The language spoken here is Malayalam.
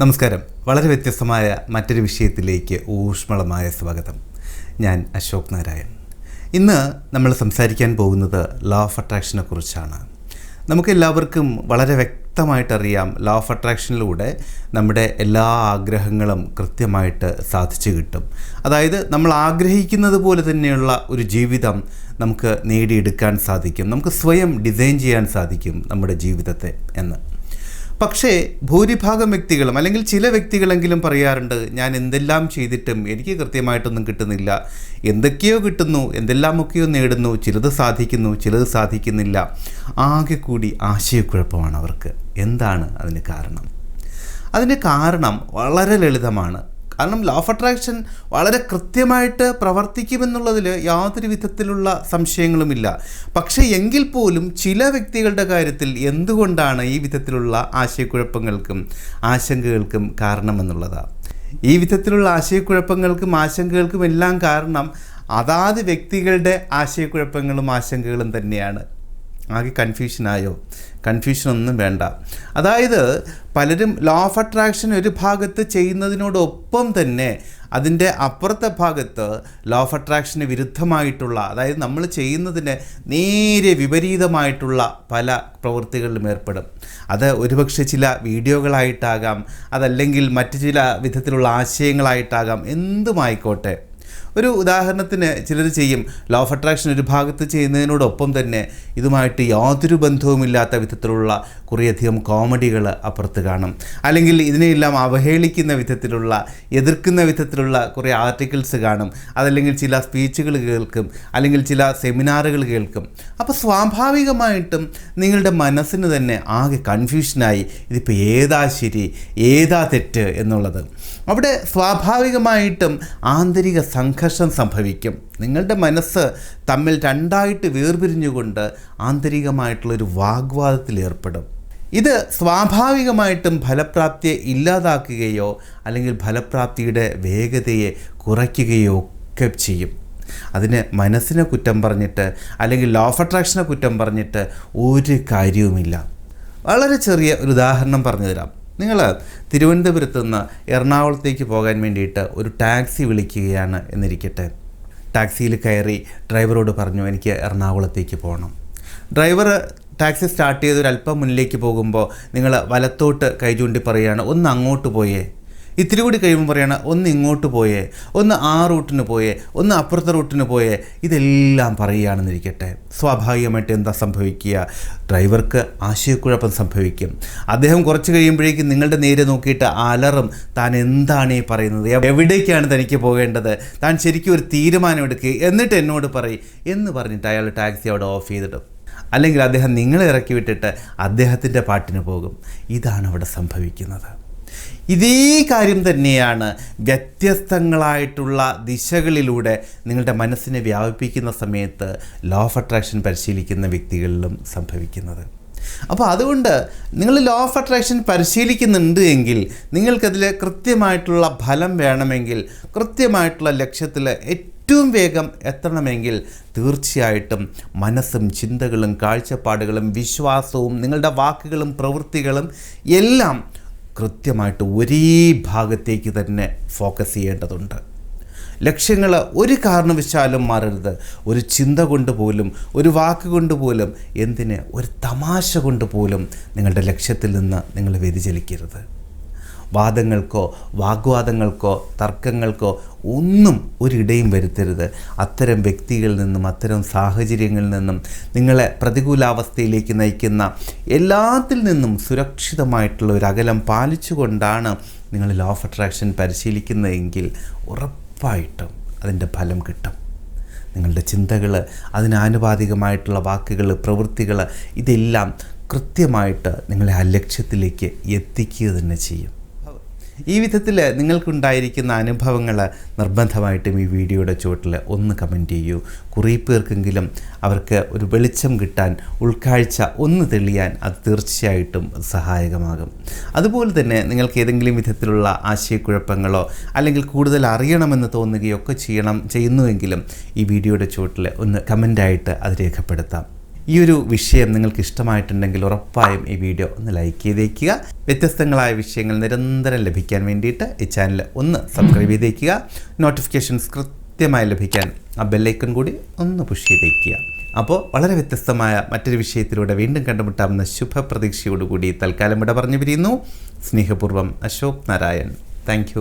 നമസ്കാരം. വളരെ വ്യത്യസ്തമായ മറ്റൊരു വിഷയത്തിലേക്ക് ഊഷ്മളമായ സ്വാഗതം. ഞാൻ അശോക് നാരായൺ. ഇന്ന് നമ്മൾ സംസാരിക്കാൻ പോകുന്നത് ലോ ഓഫ് അട്രാക്ഷനെ കുറിച്ചാണ്. നമുക്കെല്ലാവർക്കും വളരെ വ്യക്തമായിട്ടറിയാം ലോ ഓഫ് അട്രാക്ഷനിലൂടെ നമ്മുടെ എല്ലാ ആഗ്രഹങ്ങളും കൃത്യമായിട്ട് സാധിച്ചു കിട്ടും. അതായത് നമ്മൾ ആഗ്രഹിക്കുന്നത് പോലെ തന്നെയുള്ള ഒരു ജീവിതം നമുക്ക് നേടിയെടുക്കാൻ സാധിക്കും. നമുക്ക് സ്വയം ഡിസൈൻ ചെയ്യാൻ സാധിക്കും നമ്മുടെ ജീവിതത്തെ എന്ന്. പക്ഷേ ഭൂരിഭാഗം വ്യക്തികളും അല്ലെങ്കിൽ ചില വ്യക്തികളെങ്കിലും പറയാറുണ്ട് ഞാൻ എന്തെല്ലാം ചെയ്തിട്ടും എനിക്ക് കൃത്യമായിട്ടൊന്നും കിട്ടുന്നില്ല. എന്തൊക്കെയോ കിട്ടുന്നു എന്തെല്ലാമൊക്കെയോ നേടുന്നു ചിലത് സാധിക്കുന്നു ചിലത് സാധിക്കുന്നില്ല. ആകെ കൂടി ആശയക്കുഴപ്പമാണ് അവർക്ക്. എന്താണ് അതിന് കാരണം? അതിന് കാരണം വളരെ ലളിതമാണ്. കാരണം ലോ ഓഫ് അട്രാക്ഷൻ വളരെ കൃത്യമായിട്ട് പ്രവർത്തിക്കുമെന്നുള്ളതിൽ യാതൊരു വിധത്തിലുള്ള സംശയങ്ങളുമില്ല. പക്ഷേ എങ്കിൽ പോലും ചില വ്യക്തികളുടെ കാര്യത്തിൽ എന്തുകൊണ്ടാണ് ഈ വിധത്തിലുള്ള ആശയക്കുഴപ്പങ്ങൾക്കും ആശങ്കകൾക്കും കാരണമെന്നുള്ളതാണ് ഈ വിധത്തിലുള്ള ആശയക്കുഴപ്പങ്ങൾക്കും ആശങ്കകൾക്കും എല്ലാം കാരണം അതാത് വ്യക്തികളുടെ ആശയക്കുഴപ്പങ്ങളും ആശങ്കകളും തന്നെയാണ്. ആകെ കൺഫ്യൂഷനായോ കൺഫ്യൂഷനൊന്നും വേണ്ട. അതായത് പലരും ലോ ഓഫ് അട്രാക്ഷൻ ഒരു ഭാഗത്ത് ചെയ്യുന്നതിനോടൊപ്പം തന്നെ അതിന്റെ അപ്പുറത്തെ ഭാഗത്ത് ലോ ഓഫ് അട്രാക്ഷന് വിരുദ്ധമായിട്ടുള്ള അതായത് നമ്മൾ ചെയ്യുന്നതിന് നേരെ വിപരീതമായിട്ടുള്ള പല പ്രവൃത്തികളിലും ഏർപ്പെടും. അത് ഒരുപക്ഷെ ചില വീഡിയോകളായിട്ടാകാം അതല്ലെങ്കിൽ മറ്റു ചില വിധത്തിലുള്ള ആശയങ്ങളായിട്ടാകാം എന്തുമായിക്കോട്ടെ. ഒരു ഉദാഹരണത്തിന് ചിലർ ചെയ്യും. ലോ ഓഫ് അട്രാക്ഷൻ ഒരു ഭാഗത്ത് ചെയ്യുന്നതിനോടൊപ്പം തന്നെ ഇതുമായിട്ട് യാതൊരു ബന്ധവുമില്ലാത്ത വിധത്തിലുള്ള കുറേയധികം കോമഡികൾ അപ്പുറത്ത് കാണും. അല്ലെങ്കിൽ ഇതിനെയെല്ലാം അവഹേളിക്കുന്ന വിധത്തിലുള്ള എതിർക്കുന്ന വിധത്തിലുള്ള കുറേ ആർട്ടിക്കിൾസ് കാണും. അതല്ലെങ്കിൽ ചില സ്പീച്ചുകൾ കേൾക്കും. അല്ലെങ്കിൽ ചില സെമിനാറുകൾ കേൾക്കും. അപ്പോൾ സ്വാഭാവികമായിട്ടും നിങ്ങളുടെ മനസ്സിന് തന്നെ ആകെ കൺഫ്യൂഷനായി ഇതിപ്പോൾ ഏതാ ശരി ഏതാ തെറ്റ് എന്നുള്ളത്. അവിടെ സ്വാഭാവികമായിട്ടും ആന്തരിക സംഘർഷം സംഭവിക്കും. നിങ്ങളുടെ മനസ്സ് തമ്മിൽ രണ്ടായിട്ട് വേർപിരിഞ്ഞുകൊണ്ട് ആന്തരികമായിട്ടുള്ളൊരു വാഗ്വാദത്തിൽ ഏർപ്പെടും. ഇത് സ്വാഭാവികമായിട്ടും ഫലപ്രാപ്തിയെ ഇല്ലാതാക്കുകയോ അല്ലെങ്കിൽ ഫലപ്രാപ്തിയുടെ വേഗതയെ കുറയ്ക്കുകയോ ഒക്കെ ചെയ്യും. അതിന് മനസ്സിനെ കുറ്റം പറഞ്ഞിട്ട് അല്ലെങ്കിൽ ലോ ഓഫ് അട്രാക്ഷനെ കുറ്റം പറഞ്ഞിട്ട് ഒരു കാര്യവുമില്ല. വളരെ ചെറിയ ഒരു ഉദാഹരണം പറഞ്ഞു തരാം നിങ്ങൾ തിരുവനന്തപുരത്ത് നിന്ന് എറണാകുളത്തേക്ക് പോകാൻ വേണ്ടിയിട്ട് ഒരു ടാക്സി വിളിക്കുകയാണ് എന്നിരിക്കട്ടെ. ടാക്സിയിൽ കയറി ഡ്രൈവറോട് പറഞ്ഞു എനിക്ക് എറണാകുളത്തേക്ക് പോകണം ഡ്രൈവർ ടാക്സി സ്റ്റാർട്ട് ചെയ്ത് ഒരു അല്പം മുന്നിലേക്ക് പോകുമ്പോൾ നിങ്ങൾ വലത്തോട്ട് കൈ ചൂണ്ടി പറയുകയാണ് ഒന്ന് അങ്ങോട്ട് പോയേ. ഇത്തിരി കൂടി കഴിയുമ്പോൾ പറയുകയാണ് ഒന്ന് ഇങ്ങോട്ട് പോയേ ഒന്ന് ആ റൂട്ടിന് പോയേ ഒന്ന് അപ്പുറത്തെ റൂട്ടിന് പോയേ. ഇതെല്ലാം പറയുകയാണെന്നിരിക്കട്ടെ. സ്വാഭാവികമായിട്ട് എന്താ സംഭവിക്കുക? ഡ്രൈവർക്ക് ആശയക്കുഴപ്പം സംഭവിക്കും. അദ്ദേഹം കുറച്ച് കഴിയുമ്പോഴേക്കും നിങ്ങളുടെ നേരെ നോക്കിയിട്ട് അലറും താൻ എന്താണ് ഈ പറയുന്നത്? എവിടേക്കാണ് തനിക്ക് പോകേണ്ടത്? താൻ ശരിക്കും ഒരു തീരുമാനം എടുക്കുക എന്നിട്ട് എന്നോട് പറയും എന്ന് പറഞ്ഞിട്ട് അയാൾ ടാക്സി അവിടെ ഓഫ് ചെയ്തിടും. അല്ലെങ്കിൽ അദ്ദേഹം നിങ്ങളെ ഇറക്കി വിട്ടിട്ട് അദ്ദേഹത്തിന്റെ പാട്ടിന് പോകും. ഇതാണ് അവിടെ സംഭവിക്കുന്നത്. ഇതേ കാര്യം തന്നെയാണ് വ്യത്യസ്തങ്ങളായിട്ടുള്ള ദിശകളിലൂടെ നിങ്ങളുടെ മനസ്സിനെ വ്യാപിപ്പിക്കുന്ന സമയത്ത് ലോ ഓഫ് അട്രാക്ഷൻ പരിശീലിക്കുന്ന വ്യക്തികളിലും സംഭവിക്കുന്നത്. അപ്പോൾ അതുകൊണ്ട് നിങ്ങൾ ലോ ഓഫ് അട്രാക്ഷൻ പരിശീലിക്കുന്നുണ്ട് എങ്കിൽ നിങ്ങൾക്കതിൽ കൃത്യമായിട്ടുള്ള ഫലം വേണമെങ്കിൽ കൃത്യമായിട്ടുള്ള ലക്ഷ്യത്തിൽ ഏറ്റവും വേഗം എത്തണമെങ്കിൽ തീർച്ചയായിട്ടും മനസ്സും ചിന്തകളും കാഴ്ചപ്പാടുകളും വിശ്വാസവും നിങ്ങളുടെ വാക്കുകളും പ്രവൃത്തികളും എല്ലാം കൃത്യമായിട്ട് ഒരേ ഭാഗത്തേക്ക് തന്നെ ഫോക്കസ് ചെയ്യേണ്ടതുണ്ട്. ലക്ഷ്യങ്ങൾ ഒരു കാരണവശാലും മാറരുത്. ഒരു ചിന്ത കൊണ്ട് പോലും ഒരു വാക്ക് കൊണ്ട് പോലും എന്തിന്? ഒരു തമാശ കൊണ്ട് പോലും നിങ്ങളുടെ ലക്ഷ്യത്തിൽ നിന്ന് നിങ്ങൾ വ്യതിചലിക്കരുത്. വാദങ്ങൾക്കോ വാഗ്വാദങ്ങൾക്കോ തർക്കങ്ങൾക്കോ ഒന്നും ഒരിടയും വരുത്തരുത്. അത്തരം വ്യക്തികളിൽ നിന്നും അത്തരം സാഹചര്യങ്ങളിൽ നിന്നും നിങ്ങളെ പ്രതികൂലാവസ്ഥയിലേക്ക് നയിക്കുന്ന എല്ലാത്തിൽ നിന്നും സുരക്ഷിതമായിട്ടുള്ള ഒരു അകലം പാലിച്ചുകൊണ്ടാണ് നിങ്ങൾ ലോ ഓഫ് അട്രാക്ഷൻ പരിശീലിക്കുന്നതെങ്കിൽ ഉറപ്പായിട്ടും അതിന്റെ ഫലം കിട്ടും. നിങ്ങളുടെ ചിന്തകൾ അതിനാനുപാതികമായിട്ടുള്ള വാക്കുകൾ പ്രവൃത്തികൾ ഇതെല്ലാം കൃത്യമായിട്ട് നിങ്ങളെ ആ ലക്ഷ്യത്തിലേക്ക് എത്തിക്കുക തന്നെ ചെയ്യും. ഈ വിധത്തിൽ നിങ്ങൾക്കുണ്ടായിരിക്കുന്ന അനുഭവങ്ങൾ നിർബന്ധമായിട്ടും ഈ വീഡിയോയുടെ ചുവട്ടിൽ ഒന്ന് കമന്റ് ചെയ്യൂ. കുറേ പേർക്കെങ്കിലും അവർക്ക് ഒരു വെളിച്ചം കിട്ടാൻ ഉൾക്കാഴ്ച ഒന്ന് തെളിയാൻ അത് തീർച്ചയായിട്ടും സഹായകമാകും. അതുപോലെ തന്നെ നിങ്ങൾക്ക് ഏതെങ്കിലും വിധത്തിലുള്ള ആശയക്കുഴപ്പങ്ങളോ അല്ലെങ്കിൽ കൂടുതൽ അറിയണമെന്ന് തോന്നുകയോ ഒക്കെ ചെയ്യണം ചെയ്യുന്നുവെങ്കിലും ഈ വീഡിയോയുടെ ചുവട്ടിൽ ഒന്ന് കമന്റായിട്ട് അത് രേഖപ്പെടുത്താം. ഈ ഒരു വിഷയം നിങ്ങൾക്ക് ഇഷ്ടമായിട്ടുണ്ടെങ്കിൽ ഉറപ്പായും ഈ വീഡിയോ ഒന്ന് ലൈക്ക് ചെയ്തേക്കുക. വ്യത്യസ്തങ്ങളായ വിഷയങ്ങൾ നിരന്തരം ലഭിക്കാൻ വേണ്ടിയിട്ട് ഈ ചാനൽ ഒന്ന് സബ്സ്ക്രൈബ് ചെയ്തേക്കുക. നോട്ടിഫിക്കേഷൻസ് കൃത്യമായി ലഭിക്കാൻ ആ ബെല്ലൈക്കൺ കൂടി ഒന്ന് പുഷ് ചെയ്തേക്കുക. അപ്പോൾ വളരെ വ്യത്യസ്തമായ മറ്റൊരു വിഷയത്തിലൂടെ വീണ്ടും കണ്ടുമുട്ടാവുന്ന ശുഭപ്രതീക്ഷയോടുകൂടി തൽക്കാലം ഇവിടെ പറഞ്ഞു പിരിയുന്നു സ്നേഹപൂർവം അശോക് നാരായൺ. താങ്ക്